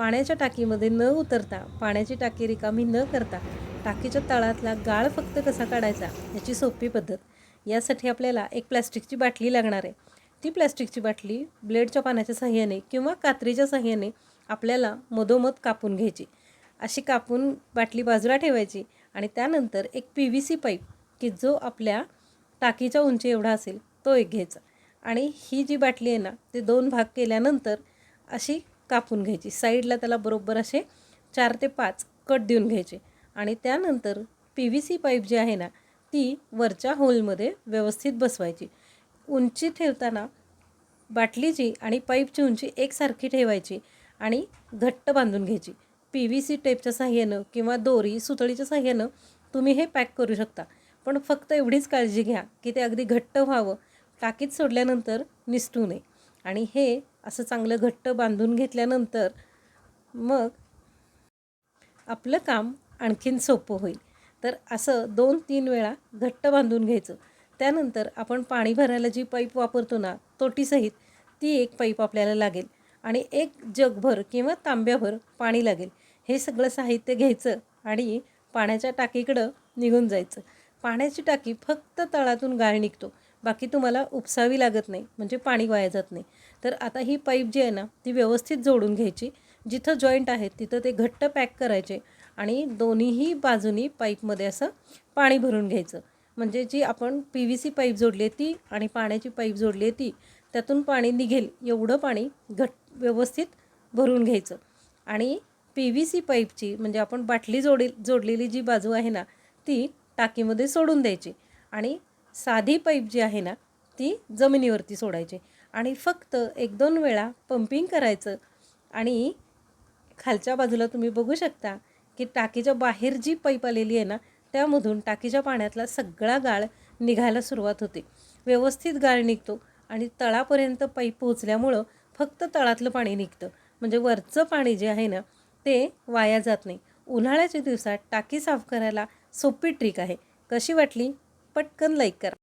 पाण्याच्या टाकीमध्ये न उतरता पाण्याची टाकी रिकामी न करता टाकीच्या तळातला गाळ फक्त कसा काढायचा याची सोपी पद्धत. यासाठी आपल्याला एक प्लॅस्टिकची बाटली लागणार आहे. ती प्लॅस्टिकची बाटली ब्लेडच्या पाण्याच्या साह्याने किंवा कात्रीच्या साह्याने आपल्याला मधोमध कापून घ्यायची. अशी कापून बाटली बाजूला ठेवायची आणि त्यानंतर एक पी व्ही सी पाईप की जो आपल्या टाकीच्या उंची एवढा असेल तो एक घ्यायचा. आणि ही जी बाटली आहे ना ते दोन भाग केल्यानंतर अशी कापून घ्यायची. साईडला त्याला बरोबर असे चार ते पाच कट देऊन घ्यायचे. आणि त्यानंतर पी व्ही सी पाईप जी आहे ना ती वरच्या होलमध्ये व्यवस्थित बसवायची. उंची ठेवताना बाटलीची आणि पाईपची उंची एकसारखी ठेवायची आणि घट्ट बांधून घ्यायची. पी व्ही सी टेपच्या साह्यानं किंवा दोरी सुतळीच्या साह्यानं तुम्ही हे पॅक करू शकता. पण फक्त एवढीच काळजी घ्या की ते अगदी घट्ट व्हावं. टाकीत सोडल्यानंतर निसटू नये. आणि हे असं चांगलं घट्ट बांधून घेतल्यानंतर मग आपलं काम आणखीन सोपं होईल. तर असं दोन तीन वेळा घट्ट बांधून घ्यायचं. त्यानंतर आपण पाणी भरायला जी पाईप वापरतो ना तोटीसहित ती एक पाईप आपल्याला लागेल आणि एक जगभर किंवा तांब्याभर पाणी लागेल. हे सगळं साहित्य घ्यायचं आणि पाण्याच्या टाकीकडं निघून जायचं. पाण्याची टाकी फक्त तळातून गाळ निघतो. बाकी तुम्हाला उपसावी लागत नाही म्हणजे पाणी वाया जात नाही. तर आता ही पाईप जी आहे ना ती व्यवस्थित जोडून घ्यायची. जिथं जॉईंट आहे तिथं ते घट्ट पॅक करायचे आणि दोन्हीही बाजूनी पाईपमध्ये असं पाणी भरून घ्यायचं. म्हणजे जी आपण पी व्ही सी पाईप जोडली आहे ती आणि पाण्याची पाईप जोडली आहे ती त्यातून पाणी निघेल एवढं पाणी घट व्यवस्थित भरून घ्यायचं. आणि पी व्ही सी पाईपची म्हणजे आपण बाटली जोडी जोडलेली जी बाजू आहे ना ती टाकीमध्ये सोडून द्यायची. आणि साधी पाईप जी आहे ना ती जमिनीवरती सोडायची. आणि फक्त एक दोन वेळा पंपिंग करायचं. आणि खालच्या बाजूला तुम्ही बघू शकता की टाकीच्या बाहेर जी पाईप आलेली आहे ना त्यामधून टाकीच्या पाण्यातला सगळा गाळ निघायला सुरुवात होते. व्यवस्थित गाळ निघतो आणि तळापर्यंत पाईप पोहोचल्यामुळं फक्त तळातलं पाणी निघतं. म्हणजे वरचं पाणी जे आहे ना ते वाया जात नाही. उन्हाळ्याच्या दिवसात टाकी साफ करायला सोपी ट्रिक आहे. कशी वाटली? पटकन लाईक करा.